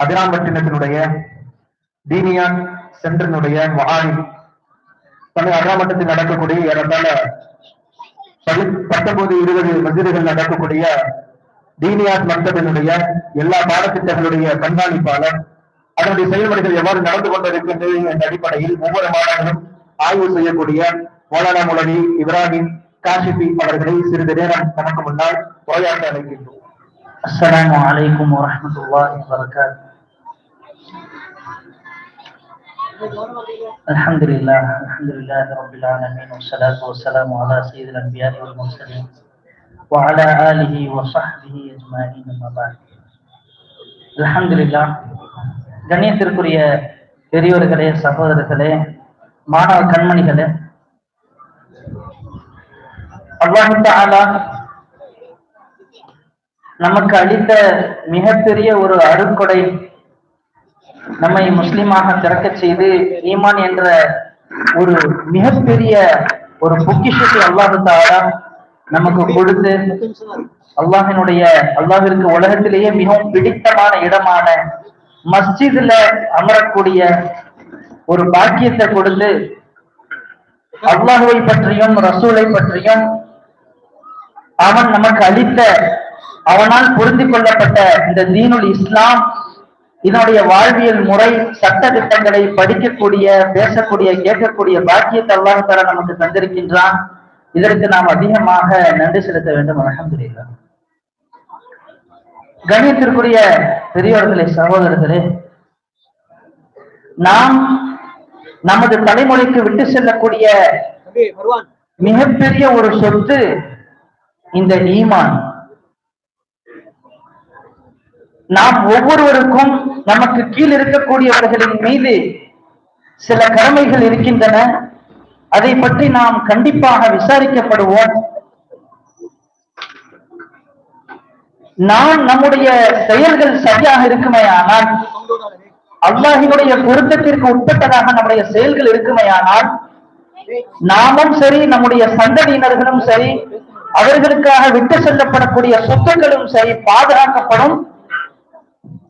அதிரான் வட்டினத்தினுடைய டீனியான் மகாணி தமிழ் அகராமட்டத்தில் நடக்கக்கூடிய ஏறத்தாழ பத்தொன்பது இருபது மசிதிகள் நடக்கக்கூடிய டீனியாஸ் மக்தபினுடைய எல்லா பாடத்திட்டங்களுடைய கண்காணிப்பாளர். அதனுடைய செயல்முறைகள் எவ்வாறு நடந்து கொண்டிருக்கின்றது என்ற அடிப்படையில் ஒவ்வொரு மாணவர்களும் ஆய்வு செய்யக்கூடிய மௌலானா முலவி இப்ராஹிம் காஷிபி அவர்களை சிறிது நேரம் தனக்கு முன்னால் உரையாற்ற அழைக்கின்றோம். அஸ்லாம் வலைக்கம் வரமத்துல வரகாத்து الحمد لله الحمد لله رب العالمين والصلاة والسلام على سيد الأنبياء والمرسلين وعلى آله وصحبه أجمعين أما بعد الحمد لله கண்ணியத்திற்குரிய பெரியோர்களே சகோதரர்களே மாணவ கண்மணிகளே அல்லாஹு தஆலா நமக்கு அளித்த மிகப்பெரிய ஒரு அருட்கொடை நம்மை முஸ்லிமாக திறக்கச் செய்து ஈமான் என்ற ஒரு மிகப்பெரிய ஒரு பொக்கிஷத்தை அல்லாஹு தாரா நமக்கு கொடுத்து அல்லாஹினுடைய அல்லாஹிற்கு உலகத்திலேயே மிகவும் பிடித்தமான இடமான மஸ்ஜிதுல அமரக்கூடிய ஒரு பாக்கியத்தை கொடுத்து அல்லாஹுவை பற்றியும் ரசூலை பற்றியும் அவன் நமக்கு அளித்த அவனால் புரிந்து கொள்ளப்பட்ட இந்த தீனுல் இஸ்லாம் இதனுடைய வாழ்வியல் முறை சட்ட திட்டங்களை படிக்கக்கூடிய பேசக்கூடிய கேட்கக்கூடிய பாக்கியத்தை அல்லாஹ் தஆலா நமக்கு தந்திருக்கின்றான். இதற்கு நாம் அதிகமாக நன்றி செலுத்த வேண்டும். அல்ஹம்துலில்லாஹ் கணியத்திற்குரிய பெரியோர்களே சகோதரர்களே நாம் நமது தலைமுறைக்கு விட்டு செல்லக்கூடிய மிகப்பெரிய ஒரு சொத்து இந்த ஈமான். நாம் ஒவ்வொருவருக்கும் நமக்கு கீழ் இருக்கக்கூடியவர்களின் மீது சில கடமைகள் இருக்கின்றன. அதை பற்றி நாம் கண்டிப்பாக விசாரிக்கப்படுவோம். நாம் நம்முடைய செயல்கள் சரியாக இருக்குமே ஆனால் அல்லாஹினுடைய பொருத்தத்திற்கு உட்பட்டதாக நம்முடைய செயல்கள் இருக்குமையானால் நாமும் சரி நம்முடைய சந்ததியினர்களும் சரி அவர்களுக்காக விட்டு செல்லப்படக்கூடிய சொத்துக்களும் சரி பாதுகாக்கப்படும்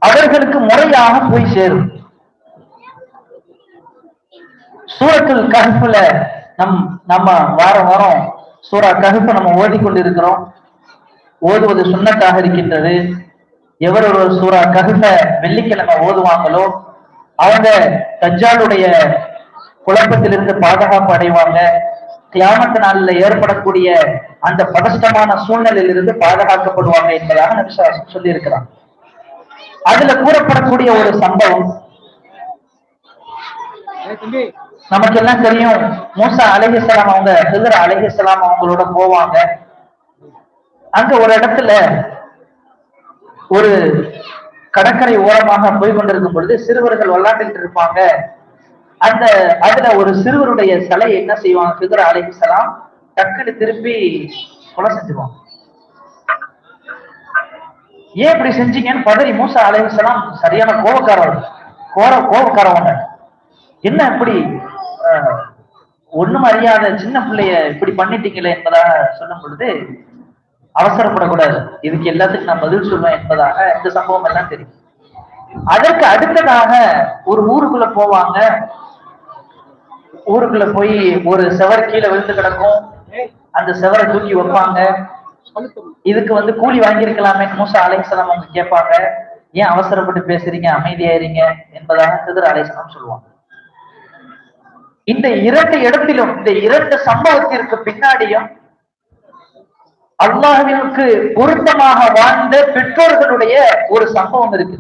அவர்களுக்கு முறையாக போய் சேரும். சூரத்தில் கஹ்ஃப்ல நம் நம்ம வாரம் வாரம் சூறா கஹ்ஃப் நம்ம ஓதி கொண்டிருக்கிறோம் ஓதுவது சுண்ணத்தாக இருக்கின்றது. எவர் ஒரு சூறா கஹ்ஃப வெள்ளிக்கிழமை ஓதுவாங்களோ அவங்க தஜ்ஜாலுடைய குழப்பத்திலிருந்து பாதுகாப்பு அடைவாங்க. கியாமத்து நாளில் ஏற்படக்கூடிய அந்த பதஷ்டமான சூழ்நிலையிலிருந்து பாதுகாக்கப்படுவாங்க என்பதாக நபி சொல்லியிருக்கிறான் சொல்லி இருக்கிறான் அதுல கூறப்படக்கூடிய ஒரு சம்பவம். நமக்கு எல்லாம் தெரியும் மூசா அலைஹிஸ்ஸலாம் அவங்க ஹிதர் அலைஹிஸ்ஸலாம் அவங்களோட போவாங்க. அங்க ஒரு இடத்துல ஒரு கடற்கரை ஓரமாக போய் கொண்டிருக்கும் பொழுது சிறுவர்கள் விளையாண்டுட்டு இருப்பாங்க. அந்த அதுல ஒரு சிறுவருடைய சிலை என்ன செய்வாங்க? ஹிதர் அலைஹிஸ்ஸலாம் டக்குன்னு திருப்பி கொலை செஞ்சுருவாங்க. ஏன் இப்படி செஞ்சீங்கன்னு பதறி மூசா அலைவசலாம் சரியான கோபக்காரர் கோர கோபக்காரவங்க. என்ன இப்படி அஹ், ஒண்ணும் அறியாத சின்ன பிள்ளைய இப்படி பண்ணிட்டீங்களே என்பதாக சொல்லும் பொழுது அவசரப்படக்கூடாது. இதுக்கு எல்லாத்துக்கும் நான் பதில் சொல்லுவேன் என்பதாக இந்த சம்பவம் எல்லாம் தெரியும். அதற்கு அடுத்ததாக ஒரு ஊருக்குள்ள போவாங்க. ஊருக்குள்ள போய் ஒரு செவர் கீழே விழுந்து கிடக்கும். அந்த செவரை தூக்கி வைப்பாங்க. இதுக்கு வந்து கூலி வாங்கியிருக்கலாமே மூசா அலைஹிஸ்ஸலாம் அவங்க கேட்பாங்க. ஏன் அவசரப்பட்டு பேசுறீங்க? அமைதியாயிருங்க என்பதாக சிதர் அலைஹிஸ்ஸலாம் சொல்லுவாங்க. இந்த இரண்டு இடத்திலும் இந்த இரண்டு சம்பவத்திற்கு பின்னாடியும் அல்லாஹிற்கு பொருத்தமாக வாழ்ந்த பெற்றோர்களுடைய ஒரு சம்பவம் இருக்கு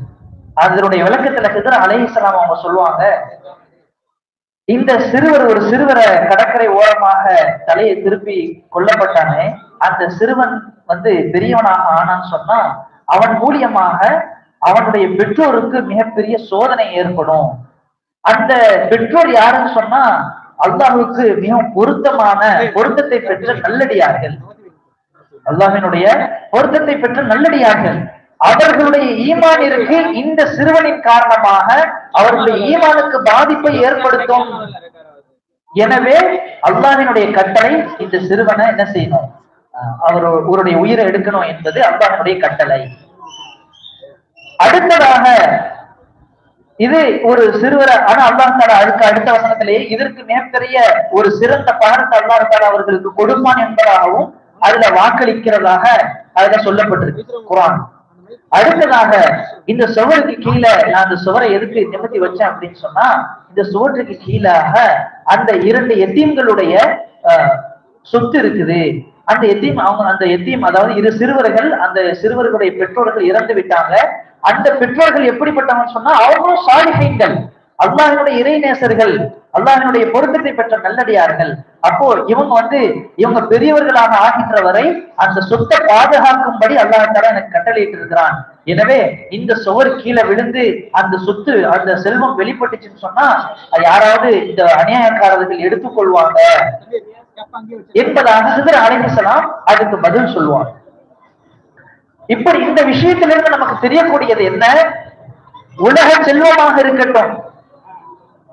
அதனுடைய விளக்கத்துல சிதர் அலைசலாம் அவங்க சொல்லுவாங்க இந்த சிறுவர் ஒரு சிறுவரை கடற்கரை ஓரமாக தலையை திருப்பி கொல்லப்பட்டானே அந்த சிறுவன் வந்து பெரியவனாக ஆனான்னு சொன்னா அவன் மூலியமாக அவனுடைய பெற்றோருக்கு மிகப்பெரிய சோதனை ஏற்படும். அந்த பெற்றோர் யாருன்னு சொன்னா அல்லாஹுக்கு மிகவும் பொருத்தமான பொருத்தத்தை பெற்ற நல்லடியார்கள். அல்லாஹினுடைய பொருத்தத்தை பெற்ற நல்லடியார்கள். அவர்களுடைய ஈமானிற்கு இந்த சிறுவனின் காரணமாக அவர்களுடைய ஈமானுக்கு பாதிப்பை ஏற்படுத்தும். எனவே அல்லாஹினுடைய கட்டளை இந்த சிறுவனை என்ன செய்யணும் அவர் அவருடைய உயிரை எடுக்கணும் என்பது அல்லாஹனுடைய கட்டளை. அடுத்ததாக இது ஒரு சிறுவரை ஆனா அல்லாஹ் தாலா அதுக்கு அடுத்த வசனத்திலேயே இதற்கு மிகப்பெரிய ஒரு சிறந்த பகரத்தை அல்லாஹ் தாலா அவர்களுக்கு கொடுப்பான் என்பதாகவும் அதுல வாக்களிக்கிறதாக அதுல சொல்லப்பட்டிருக்கு குரான் அடுத்ததாக இந்த சுவருக்கு கீழே நான் அந்த சுவரை எதுக்கு நிமித்தி வச்சேன் அப்படின்னு சொன்னா இந்த சுவற்றுக்கு கீழாக அந்த இரண்டு எத்தீம்களுடைய சொத்து இருக்குது. அந்த எத்தீம் அவங்க அந்த எத்தீம் அதாவது இரு சிறுவர்கள் அந்த சிறுவர்களுடைய பெற்றோர்கள் இறந்து விட்டாங்க. அந்த பெற்றோர்கள் எப்படிப்பட்டவங்க சொன்னா அவங்களும் சாலிஹீன்கள். அல்லாஹினுடைய இறைநேசர்கள் அல்லாஹினுடைய பொருத்தத்தை பெற்ற நல்லடியார்கள். அப்போ இவங்க வந்து இவங்க பெரியவர்களாக ஆகின்ற வரை அந்த சொத்தை பாதுகாக்கும்படி அல்லாஹால எனக்கு கட்டளையிட்டு இருக்கிறான் எனவே இந்த சுவர் கீழே விழுந்து அந்த சொத்து அந்த செல்வம் வெளிப்பட்டுச்சுன்னு சொன்னா அது யாராவது இந்த அநியாயக்காரர்கள் எடுத்துக்கொள்வாங்க. என்பதாக சிதர் அலைஹிஸ்ஸலாம் அதுக்கு பதில் சொல்லுவாங்க இப்படி இந்த விஷயத்திலிருந்து நமக்கு தெரியக்கூடியது என்ன? உலக செல்வமாக இருக்கட்டும்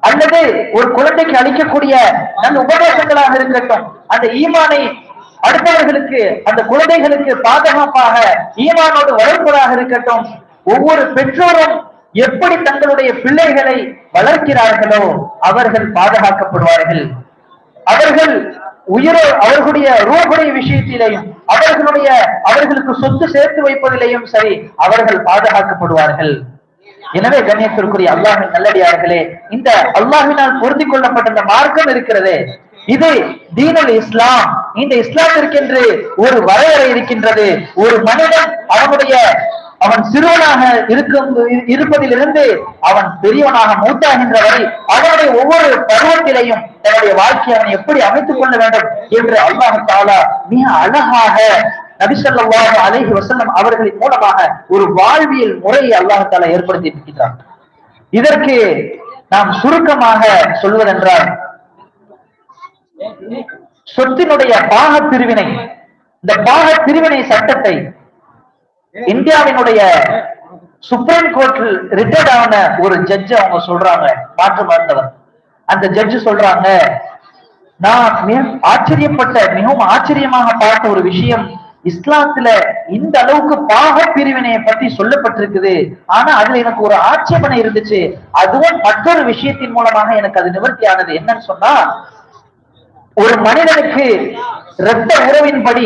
அல்லது ஒரு குழந்தைக்கு அளிக்கக்கூடிய நல்ல உபதேசங்களாக இருக்கட்டும் அந்த ஈமானை அடுத்தவர்களுக்கு அந்த குழந்தைகளுக்கு பாதுகாப்பாக ஈமானோடு வளர்ப்பதாக இருக்கட்டும் ஒவ்வொரு பெற்றோரும் எப்படி தங்களுடைய பிள்ளைகளை வளர்க்கிறார்களோ அவர்கள் பாதுகாக்கப்படுவார்கள். அவர்கள் உயிரோ அவர்களுடைய ரூபுடைய விஷயத்திலேயும் அவர்களுடைய அவர்களுக்கு சொத்து சேர்த்து வைப்பதிலேயும் சரி அவர்கள் பாதுகாக்கப்படுவார்கள். எனவே கண்ணியத்திற்குரிய அல்லாஹின் நல்லடியார்களே இந்த அல்லாஹினால் பொருத்தி கொள்ளப்பட்ட இந்த மார்க்கம் இருக்கிறதே. இது தீனல் இஸ்லாம். இந்த இஸ்லாமிற்கென்று ஒரு வரையறை இருக்கின்றது. ஒரு மனிதன் அவனுடைய அவன் சிறுவனாக இருக்கும் இருப்பதிலிருந்து அவன் பெரியவனாக மூத்தாகின்ற வரை அவனுடைய ஒவ்வொரு பருவத்திலையும் தன்னுடைய வாழ்க்கையை அவன் எப்படி அமைத்துக் கொள்ள வேண்டும் என்று அல்லாஹ் தாலா மிக அழகாக நபிசல்லாஹு அலைஹி வசனம் அவர்களின் மூலமாக ஒரு வாழ்வியல் முறையை அல்லாஹ் ஏற்படுத்தி இருக்கின்றான் இதற்கு நாம் சுருக்கமாக சொல்வதென்றால் சொத்தினுடைய பாக பிரிவினை இந்த பாக பிரிவினை சட்டத்தை இந்தியாவினுடைய சுப்ரீம் கோர்ட்டில் ரிட்டையர்ட் ஆன ஒரு ஜட்ஜ் அவங்க சொல்றாங்க மாற்று மருந்தவர் அந்த ஜட்ஜ் சொல்றாங்க நான் ஆச்சரியப்பட்ட மிகவும் ஆச்சரியமாக பார்த்த ஒரு விஷயம் இஸ்லாத்துல இந்த அளவுக்கு பாக பிரிவினையை பத்தி சொல்லப்பட்டிருக்குது. ஆனா அதுல எனக்கு ஒரு ஆட்சேபனை இருந்துச்சு. அதுவும் மற்றொரு விஷயத்தின் மூலமாக எனக்கு அது நிவர்த்தி ஆனது என்னன்னு சொன்னா ஒரு மனிதனுக்கு இரத்த உறவின்படி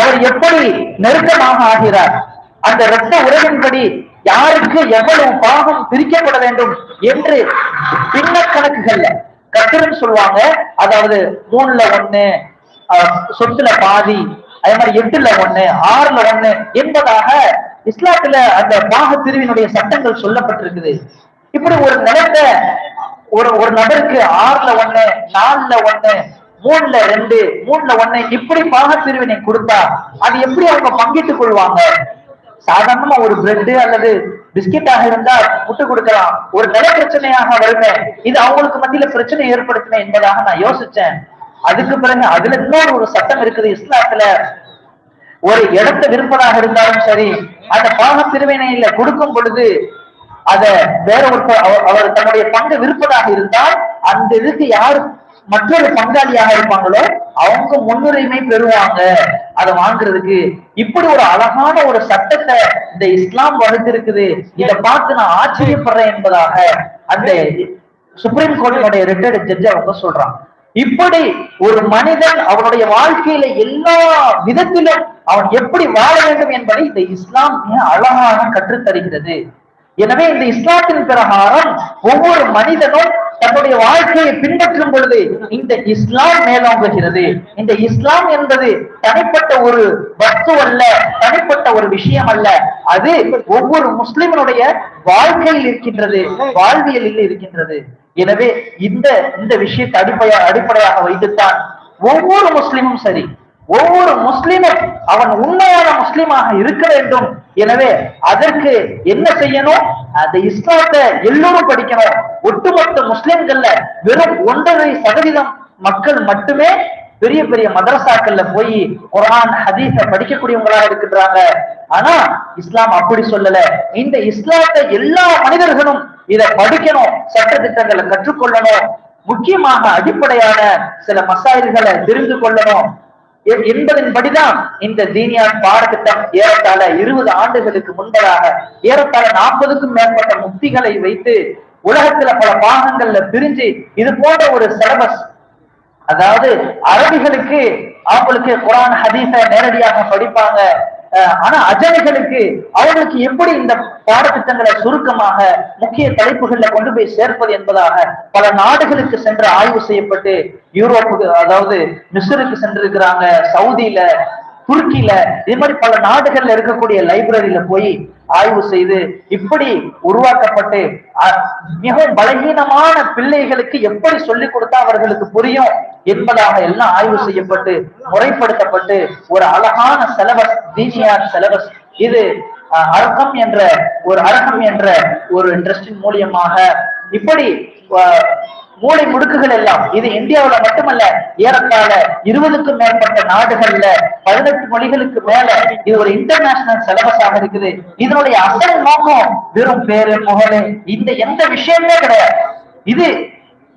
அவர் எப்படி நெருக்கமாக ஆகிறார்? அந்த இரத்த உறவின்படி யாருக்கு எவ்வளவு பாகம் பிரிக்கப்பட வேண்டும் என்று பின்ன கணக்குகள்ல கத்திரன் சொல்லுவாங்க. அதாவது மூணுல ஒண்ணு சொத்துல பாதி அதே மாதிரி எட்டுல ஒண்ணு ஆறுல ஒண்ணு என்பதாக இஸ்லாத்துல அந்த பாக பிரிவினுடைய சட்டங்கள் சொல்லப்பட்டிருக்குது. இப்படி ஒரு நிலத்தை ஒரு ஒரு நபருக்கு ஆறுல ஒண்ணு நாலுல ஒண்ணு மூணுல ரெண்டு மூணுல ஒண்ணு இப்படி பாக பிரிவினை கொடுத்தா அது எப்படி அவங்க பங்கிட்டுக் கொள்வாங்க? சாதாரணமா ஒரு பிரெட் அல்லது பிஸ்கெட்டாக இருந்தா முட்டு கொடுக்கலாம். ஒரு நில பிரச்சனையாக வருமே இது அவங்களுக்கு மத்தியில பிரச்சனை ஏற்படுத்தின என்பதாக நான் யோசிச்சேன். அதுக்கு பிறகு அதுல இன்னொரு ஒரு சட்டம் இருக்குது இஸ்லாத்துல. ஒரு இடத்தை விற்பதாக இருந்தாலும் சரி அந்த பாக பிரிவினையில கொடுக்கும் பொழுது அத வேற ஒருத்தர் அவர் தன்னுடைய பங்கு விற்பதாக இருந்தால் அந்த இதுக்கு யாரு மற்றொரு பங்காளியாக இருப்பாங்களோ அவங்க முன்னுரிமை பெறுவாங்க. அதை வாங்குறதுக்கு இப்படி ஒரு அழகான ஒரு சட்டத்தை இந்த இஸ்லாம் வகுத்திருக்குது. இதை பார்த்து நான் ஆச்சரியப்படுறேன் என்பதாக அந்த சுப்ரீம் கோர்ட்டினுடைய ரிட்டையர்ட் ஜட்ஜ் அவங்க சொல்றாங்க. இப்படி ஒரு மனிதன் அவனுடைய வாழ்க்கையில எல்லா விதத்திலும் அவன் எப்படி வாழ வேண்டும் என்பதை இந்த இஸ்லாம் மிக அழகாக கற்றுத்தருகிறது. எனவே இந்த இஸ்லாத்தின் பிரகாரம் ஒவ்வொரு மனிதனும் தன்னுடைய வாழ்க்கையை பின்பற்றும் பொழுது இந்த இஸ்லாம் மேலோங்குகிறது. இந்த இஸ்லாம் என்பது தனிப்பட்ட ஒரு வஸ்து அல்ல தனிப்பட்ட ஒரு விஷயம் அல்ல. அது ஒவ்வொரு முஸ்லிமனுடைய வாழ்க்கையில் இருக்கின்றது வாழ்வியலில் இருக்கின்றது. எனவே இந்த இந்த விஷயத்தை அடிப்படையா அடிப்படையாக வைத்துத்தான் ஒவ்வொரு முஸ்லிமும் சரி ஒவ்வொரு முஸ்லிமும் அவன் உண்மையான முஸ்லிமாக இருக்க வேண்டும். எனவே அதற்கு என்ன செய்யணும்? அந்த இஸ்லாத்தை எல்லோரும் படிக்கணும். ஒட்டுமொத்த முஸ்லிம்கள்ல வெறும் ஒன்றரை சதவீதம் மக்கள் மட்டுமே பெரிய பெரிய மதரசாக்கள்ல போய் குரான் ஹதீஸ படிக்கக்கூடியவங்களா இருக்கின்றாங்க. ஆனா இஸ்லாம் அப்படி சொல்லல. இந்த இஸ்லாத்தை எல்லா மனிதர்களும் இதை படிக்கணும் சட்ட திட்டங்களை கற்றுக்கொள்ளணும். முக்கியமாக அடிப்படையான சில மசாயல்களை தெரிந்து கொள்ளணும். என்பதன்படிதான் இந்த தீனியார் பாடத்திட்டம். ஏறத்தாழ இருபது ஆண்டுகளுக்கு முன்பதாக ஏறத்தாழ நாற்பதுக்கும் மேற்பட்ட முக்திகளை வைத்து உலகத்துல பல பாகங்கள்ல பிரிஞ்சு இது போன்ற ஒரு சிலபஸ் அதாவது அரபிகளுக்கு அவங்களுக்கு குரான் ஹதீஸ நேரடியாக படிப்பாங்க. ஆனா அஜமிகளுக்கு அவர்களுக்கு எப்படி இந்த பாடத்திட்டங்களை சுருக்கமாக முக்கிய தலைப்புகள்ல கொண்டு போய் சேர்ப்பது என்பதாக பல நாடுகளுக்கு சென்று ஆய்வு செய்யப்பட்டு யூரோப்புக்கு அதாவது மிஸ்ருக்கு சென்றிருக்கிறாங்க சவுதியில துருக்கியில இது மாதிரி பல நாடுகள்ல இருக்கக்கூடிய லைப்ரரியில போய் ஆய்வு செய்து இப்படி உருவாக்கப்பட்டு மிகவும் பலகீனமான பிள்ளைகளுக்கு எப்படி சொல்லிக் கொடுத்தா அவர்களுக்கு புரியும் என்பதாக எல்லாம் ஆய்வு செய்யப்பட்டு முறைப்படுத்தப்பட்டு ஒரு அழகான செலபஸ் தீனியார் செலபஸ் இது அஹ், என்ற ஒரு அரகம் என்ற ஒரு இன்ட்ரெஸ்டின் மூலியமாக இப்படி மூளை முடுக்குகள் எல்லாம் இது இந்தியாவுல மட்டுமல்ல ஏறத்தாழ இருபதுக்கும் மேற்பட்ட நாடுகள்ல பதினெட்டு மொழிகளுக்கு மேல இது ஒரு இன்டர்நேஷனல் சிலபஸாக இருக்குது. இதனுடைய அசல் நோக்கம் வெறும் பேரு புகழு இந்த எந்த விஷயமே கிடையாது. இது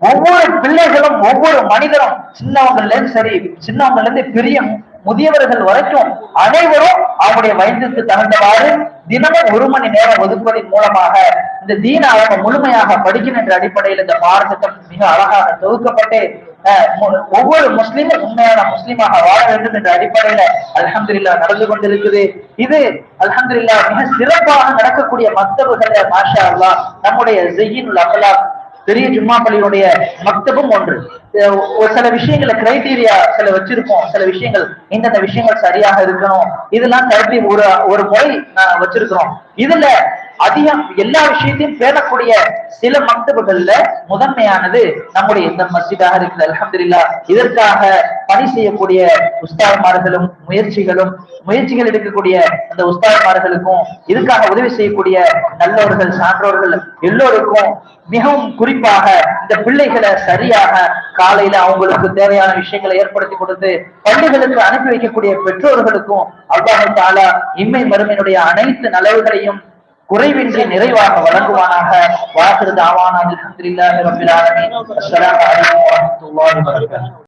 ஒவ்வொரு பிள்ளைகளும் ஒவ்வொரு மனிதரும் சின்னவங்கல இருந்து சரி சின்னவங்கல இருந்து பெரிய முதியவர்கள் வரைக்கும் அனைவரும் அவருடைய வயதிற்கு தகுந்தவாறு தினமும் ஒரு மணி நேரம் ஒதுக்குவதன் மூலமாக இந்த தீன அவங்க முழுமையாக படிக்கணும் என்ற அடிப்படையில் இந்த பாடத்திட்டம் மிக அழகாக தொகுக்கப்பட்டு ஒவ்வொரு முஸ்லீமும் உண்மையான முஸ்லீமாக வாழ வேண்டும் என்ற அடிப்படையில அல்ஹம்துலில்லாஹ் நடந்து கொண்டிருக்குது. இது அல்ஹம்துலில்லாஹ் மிக சிறப்பாக நடக்கக்கூடிய மக்தபுகளை மாஷா அல்லா நம்முடைய ஜெயின் அகலா பெரிய ஜும்மா பள்ளியினுடைய மக்தபும் ஒன்று. ஒரு சில விஷயங்களை கிரைட்டீரியா சில வச்சிருப்போம். சில விஷயங்கள் இந்தந்த விஷயங்கள் சரியாக இருக்கணும். இதெல்லாம் கருத்தி ஒரு ஒரு முறை நான் வச்சிருக்கிறோம். இதுல அதிகம் எல்லா விஷயத்தையும் பேணக்கூடிய சில மக்தபுகள்ல முதன்மையானது நம்முடைய இந்த மஸ்ஜிதாக இருக்குது. அலமதுல்லா இதற்காக பணி செய்யக்கூடிய உஸ்தாத்மார்களும் முயற்சிகளும் முயற்சிகள் எடுக்கக்கூடிய அந்த உஸ்தாத்மார்களுக்கும் இதுக்காக உதவி செய்யக்கூடிய நல்லவர்கள் சான்றோர்கள் எல்லோருக்கும் மிகவும் குறிப்பாக இந்த பிள்ளைகளை சரியாக காலையில அவங்களுக்கு தேவையான விஷயங்களை ஏற்படுத்தி கொடுத்து பள்ளிகளுக்கு அனுப்பி வைக்கக்கூடிய பெற்றோர்களுக்கும் அவ்வாறு தாலா இம்மை மருமையினுடைய அனைத்து நலவுகளையும் குறைவின்றி நிறைவாக வழங்குவானாக. வாக்குறது ஆவான அல்ஹம்துலில்லாஹி ரப்பில் ஆலமீன். அஸ்ஸலாமு அலைக்கும் வரஹ்மத்துல்லாஹி வபரகாத்துஹு.